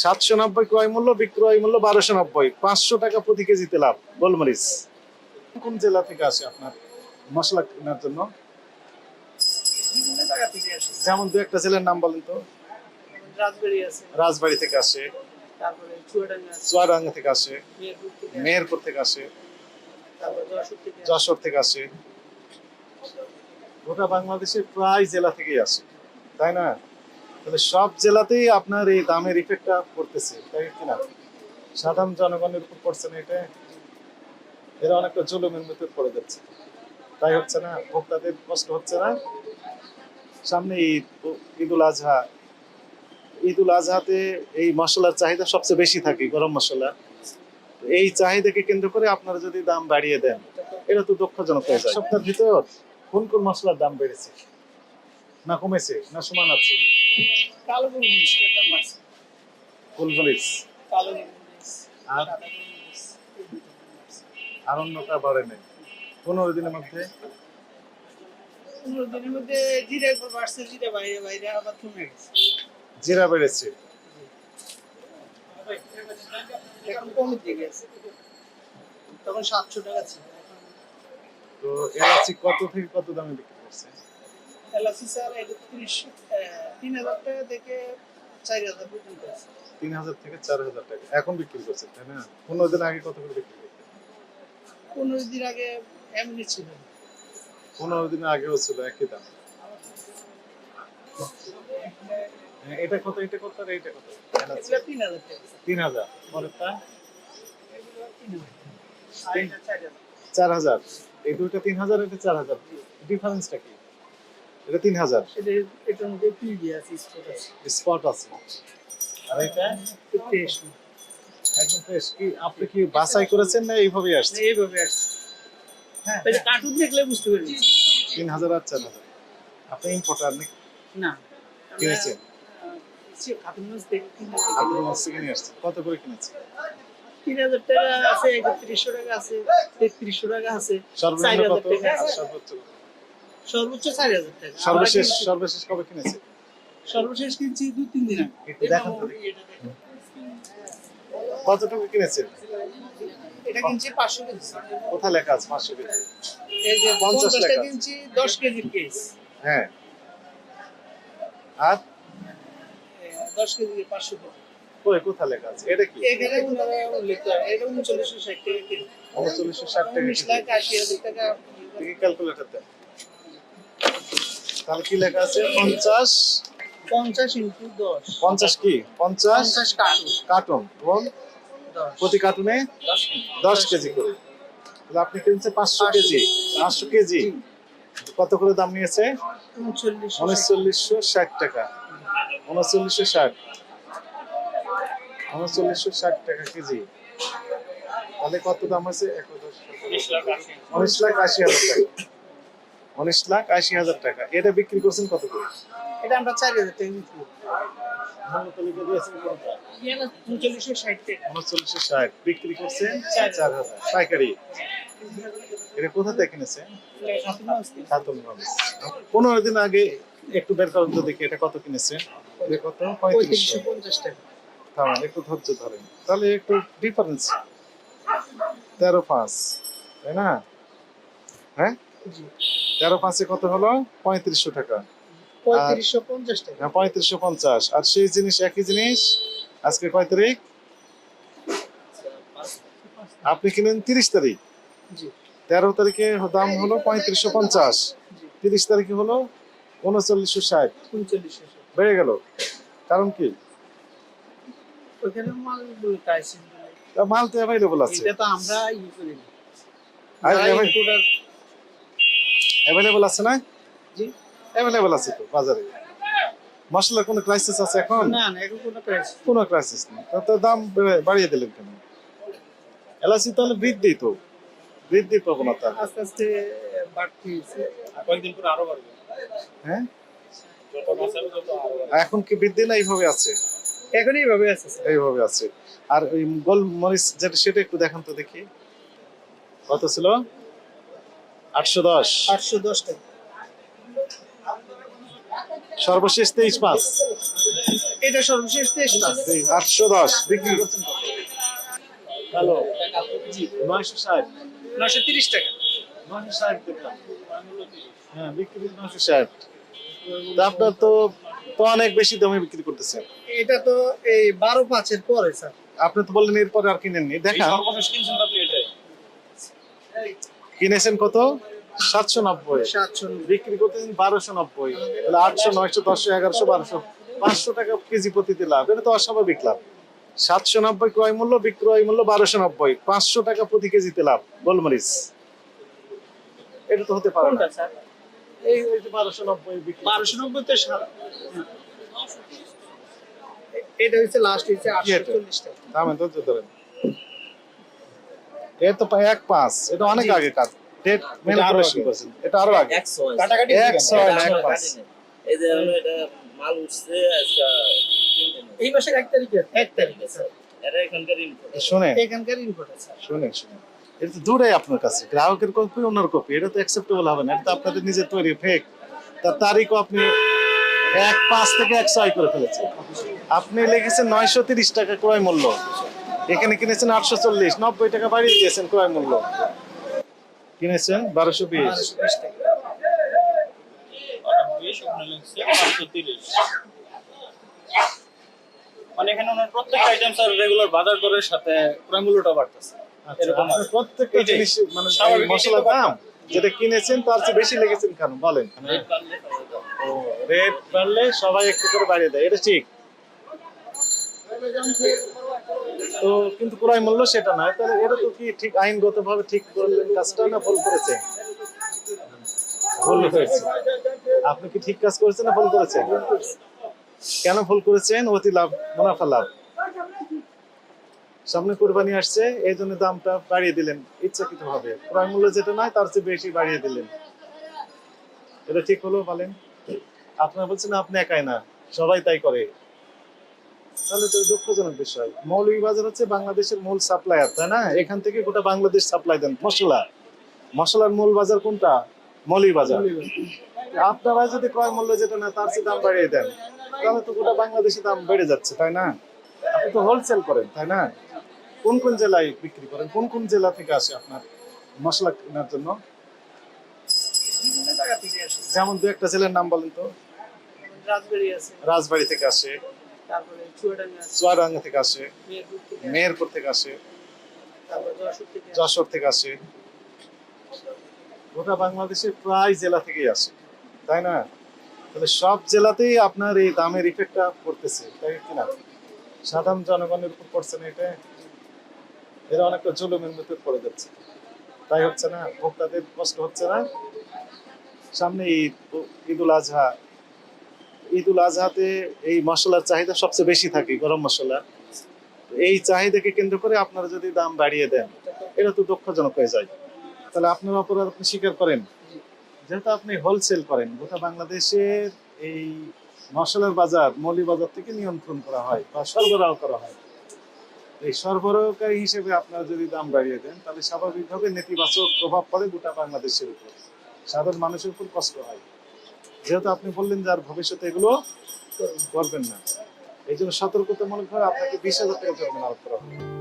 সাতশো নব্বই ক্রয় মূল্য বিক্রয় মূল্য বারোশো নব্বই। পাঁচশো টাকা প্রতি কেজিতে লাভ। গোলমরিচ। কোন জেলা থেকে আসে আপনার মশলা কেনার জন্য? যেমন দু একটা জেলার নাম বলেন তো। রাজবাড়ি থেকে আসে। চুয়াডাঙ্গা থেকে আসে। মেহেরপুর থেকে আসে। যশোর থেকে আসে। যশোর থেকে আসে। গোটা বাংলাদেশের প্রায় জেলা থেকেই আসে। তাই না? তাহলে সব জেলাতেই আপনার এই দামের ইফেক্টটা পড়তেছে, তাই কিনা সাধারণ জনগণের উপর পড়ছে না এটা, এরা অনেকটা জুলুমের মধ্যে পড়ে যাচ্ছে। তাই হচ্ছে না, ভোক্তাদের কষ্ট হচ্ছে না। সামনে ঈদ ঈদুল আজহা। ঈদুল আজহাতে এই মশলার চাহিদা সবচেয়ে বেশি থাকে, গরম মশলা। এই চাহিদাকে কেন্দ্র করে আপনারা যদি দাম বাড়িয়ে দেন, এটা তো দুঃখজনক হয়ে যায়। সপ্তাহের ভিতর কোন কোন মশলার দাম বেড়েছে? না কমেছে, না সমান আছে? কালো দাম বাড়ছে কালো গোলমরিচ আর? আর অন্যটা বাড়ে নেই। পনেরো দিনের মধ্যে? পনেরো দিনের মধ্যে জিরা একবার বাড়ছে জিরা বাইরে বাইরে আবার কমে গেছে। জিরা বেড়েছে। এখন কমে দিয়ে গেছে। তখন সাতশো টাকা ছিল। তো এলাচি কত থেকে কত দামে বিক্রি করছে? এলাচি স্যার এটা তিরিশ তিন হাজার টাকা থেকে চার হাজার পর্যন্ত আছে তিন হাজার থেকে চার হাজার টাকা। এখন বিক্রি তাই না? পনেরো দিন আগে কত করে বিক্রি পনেরো দিন আগে এমনি ছিল। পনেরো দিন আগেও ছিল একই দাম। হ্যাঁ, এটা কত এটা কত আর এটা কত? তিন হাজার তিন হাজার। পরেরটা? চার হাজার। এই দুইটা তিন হাজার এটা চার হাজার। ডিফারেন্সটা কি? এটা তিন হাজার এটা এটার মধ্যে আছে স্পট আছে। স্পট আছে। আর এটা? টেস্ট একদম ফ্রেশ কি আপনি কি বাছাই করেছেন না এইভাবেই আসছে? এইভাবে আসছে। হ্যাঁ যে কার্টুন দেখলে বুঝতে পারবি। তিন হাজার আর চার হাজার। আপনি ইম্পোর্টার না। কিনেছেন কার্টুন মাছ কত করে কিনেছেন তিন হাজার টাকা আছে একত্রিশশো টাকা আছে তেত্রিশশো টাকা আছে। সর্বোচ্চ কত? সর্বোচ্চ চার হাজার টাকা। সর্বশেষ সর্বশেষ কবে কিনেছে সর্বশেষ কিনছি দু তিন দিন আগে। দেখান কিনেছেন? এটা কিনছি পাঁচশো কেজি। কোথায় লেখা আছে পাঁচশো কেজি? এই যে 50 টাকা। কিনছি দশ কেজির কেস হ্যাঁ। আর? দশ কেজি পাঁচশো কেজি। কই কোথায় লেখা আছে? এটা কি? এখানে উল্লেখ করে এটা উনচল্লিশশো ষাট টাকা কেজি উনচল্লিশশো ষাট টাকা লাখ আশি হাজার টাকা। ক্যালকুলেটর দেন তাহলে কি লেখা আছে? পঞ্চাশ? পঞ্চাশ ইন্টু দশ। পঞ্চাশ কি? পঞ্চাশ পঞ্চাশ কার্টন। এবং প্রতি কার্টুনে দশ কেজি। করে। তাহলে আপনি কিনছেন পাঁচশো কেজি। পাঁচশো কেজি। কত করে দাম নিয়েছে? উনচল্লিশশো। ষাট টাকা। উনচল্লিশশো ষাট। উনচল্লিশশো ষাট টাকা কেজি। তাহলে কত দাম আছে উনিশ লাখ আশি হাজার টাকা। উনিশ লাখ আশি হাজার টাকা। এটা বিক্রি করছেন কত করে? এটা আমরা চার হাজার টাকা বিক্রি? উনচল্লিশশো ষাট করছেন চার হাজার। পাইকারি। এটা কোথা থেকে কিনেছেন? পনেরো দিন আগে একটু বের করেন তো দেখি এটা কত কিনেছেন? কত? পঁয়ত্রিশশো। পঁয়ত্রিশশো পঞ্চাশ টাকা। থামান একটু ধৈর্য ধরেন। তাহলে একটু ডিফারেন্স তেরো পাঁচ। তাই না? হ্যাঁ? তেরো পাঁচে কত হলো? পঁয়ত্রিশশো টাকা। পঁয়ত্রিশশো পঞ্চাশ টাকা। হ্যাঁ পঁয়ত্রিশশো পঞ্চাশ। আর সেই জিনিস একই জিনিস আজকে কয় তারিখ? আপনি কিনেন তিরিশ তারিখ। তেরো তারিখে দাম হলো পঁয়ত্রিশশো পঞ্চাশ। তিরিশ তারিখে হলো উনচল্লিশশো ষাট। বেড়ে গেল। কারণ কি? মাল তো অ্যাভেলেবল আছে। এটা তো আমরা করি না আর যারা avail- importer- অ্যাভেলেবল আছে না? জি। অ্যাভেলেবল আছে তো বাজারে। মশলার কোনো ক্রাইসিস আছে এখন? না না এখন কোনো ক্রাইসিস কোনো ক্রাইসিস নেই। তো দাম বাড়িয়ে দিলেন কেন? এলাচি তাহলে বৃদ্ধি তো। বৃদ্ধির প্রবণতা। আস্তে আস্তে বাড়তি কয়েকদিন পরে আরও বাড়বে। হ্যাঁ? যত মাস হবে তত আরও বাড়বে। এখন কি বৃদ্ধি না এইভাবে আছে? এখন এইভাবে আছে এইভাবে আছে। আর ওই গোল মরিচ যেটা সেটা একটু দেখান তো দেখি। কত ছিল? আটশো দশ। আটশো দশ টাকা। সর্বশেষ তেইশ পাঁচ এটা সর্বশেষ তেইশটা আটশো দশ বিক্রি। করছেন কত? নয়শো ষাট। নশো তিরিশ টাকা। নয়শো ষাট দেখলাম হ্যাঁ বিক্রি নয়শো ষাট। আপনার তো তো অনেক বেশি দামে বিক্রি করতেছেন। এটা তো এই বারো পাঁচের পরে স্যার। আপনি তো বললেন এরপরে আর কিনেননি। দেখা সর্বশেষ কিনছেন আপনি এটাই। কিনেছেন কত? সাতশো নব্বই। বিক্রি করতেছেন বারোশো নব্বই। তাহলে আটশো নয়শো দশশো এগারোশো বারোশো। পাঁচশো টাকা কেজি প্রতিতে লাভ। এটা তো অস্বাভাবিক লাভ। সাতশো নব্বই ক্রয় মূল্য বিক্রয় মূল্য বারোশো নব্বই। পাঁচশো টাকা প্রতি কেজিতে লাভ। গোলমরিচ। এটা তো হতে পারে না। এই বারোশো নব্বই বারোশো নব্বই তো এটা হচ্ছে লাস্ট হচ্ছে আটশো চল্লিশ টাকা। দামে তো ধরেন। এ তো এক পাঁচ। এটা অনেক আগে কাজ ডেট ম্যানিপুলেশন এটা আরও আগে। এক ছয় এক পাঁচ এই যে এটা মাল উঠছে আজকে তিন দিন হলো। এই মাসের এক তারিখে? এক তারিখে স্যার এটা এখানকার ইনপুট শুনে এখানকার ইনপুট স্যার শুনে শুনে এটা তো দূরে আপনার কাছে। গ্রাহকের কপি অন্যর কপি এটা তো অ্যাকসেপ্টেবল হবে না। এটা তো আপনাদের নিজের তৈরি ফেক তার তারিখও আপনি এক পাঁচ থেকে এক ছয় করে ফেলেছেন। আপনি লিখেছেন নয়শো তিরিশ টাকা ক্রয় মূল্য। এখানে কিনেছেন আটশো চল্লিশ নব্বই টাকা বাড়িয়ে দিয়েছেন ক্রয় মূল্য। কিনেছেন বারোশো বিশ। তিরিশ মানে এখানে ওনার প্রত্যেকটা আইটেম স্যার রেগুলার বাজার দরের সাথে ক্রয় মূল্যটা বাড়তেছে। আচ্ছা, এরকম প্রত্যেকটা জিনিস মানে মশলার দাম যেটা কিনেছেন তার চেয়ে বেশি লেগেছেন কেন? বলেন। রেট বাড়লে সবাই একটু করে বাড়িয়ে দেয় এটা ঠিক। তো কিন্তু ক্রয় মূল্য সেটা নয় তাহলে এটা তো কি ঠিক ঠিক করলেন কাজটা না ভুল করেছে? ভুল হয়েছে। আপনি কি ঠিক কাজ করেছেন না ভুল করেছেন? কেন ভুল করেছেন? অতি লাভ মুনাফা লাভ। সামনে কোরবানি আসছে এই জন্য দামটা বাড়িয়ে দিলেন ইচ্ছাকৃত ভাবে ক্রয় মূল্য যেটা নয় তার চেয়ে বেশি বাড়িয়ে দিলেন। এটা ঠিক হলো বলেন? আপনারা বলছেন আপনি একাই না সবাই তাই করে। তাহলে তো দুঃখজনক বিষয়। মৌলভীবাজার হচ্ছে বাংলাদেশের মূল সাপ্লায়ার তাই না? এখান থেকে গোটা বাংলাদেশ সাপ্লাই দেন। মশলা। মশলার মূল বাজার কোনটা? মৌলভীবাজার আপনারা যদি ক্রয় মূল্য যেটা না তার চেয়ে দাম বাড়িয়ে দেন তাহলে তো গোটা বাংলাদেশে দাম বেড়ে যাচ্ছে তাই না? আপনি তো হোলসেল করেন তাই না? কোন কোন জেলায় বিক্রি করেন? কোন কোন জেলা থেকে আসে আপনার মশলা কেনার জন্য? যেমন দু একটা জেলার নাম বলেন তো। রাজবাড়ি থেকে আসে। তারপরে চুয়াডাঙ্গা চুয়াডাঙ্গা থেকে আসে মেহেরপুর থেকে আসে। যশোর থেকে আসে। গোটা বাংলাদেশের প্রায় জেলা থেকেই আসে তাই না? তাহলে সব জেলাতেই আপনার এই দামের ইফেক্টটা পড়তেছে তাই কিনা সাধারণ জনগণের উপর পড়ছে না এটা? এরা অনেকটা জুলুমের মধ্যে পড়ে যাচ্ছে। তাই হচ্ছে না? ভোক্তাদের কষ্ট হচ্ছে না? সামনে ঈদ ঈদুল আজহা ঈদুল আজহাতে এই মশলার চাহিদা সবচেয়ে বেশি থাকে, গরম মশলা। এই চাহিদাকে কেন্দ্র করে আপনারা যদি দাম বাড়িয়ে দেন, এটা তো দুঃখজনক হয়ে যায়। তাহলে আপনার অপরাধ আপনি স্বীকার করেন। যেহেতু আপনি হোলসেল করেন, গোটা বাংলাদেশের এই মশলার বাজার, মৌলি বাজার থেকে নিয়ন্ত্রণ করা হয় বা সরবরাহ করা হয়। এই সরবরাহকারী হিসেবে আপনারা যদি দাম বাড়িয়ে দেন, তাহলে স্বাভাবিকভাবে নেতিবাচক প্রভাব পড়ে গোটা বাংলাদেশের উপর। সাধারণ মানুষের উপর কষ্ট হয়। যেহেতু আপনি বললেন যে আর ভবিষ্যতে এগুলো করবেন না। এই জন্য সতর্কতামূলকভাবে আপনাকে বিশ হাজার টাকা জরিমানা করা হবে।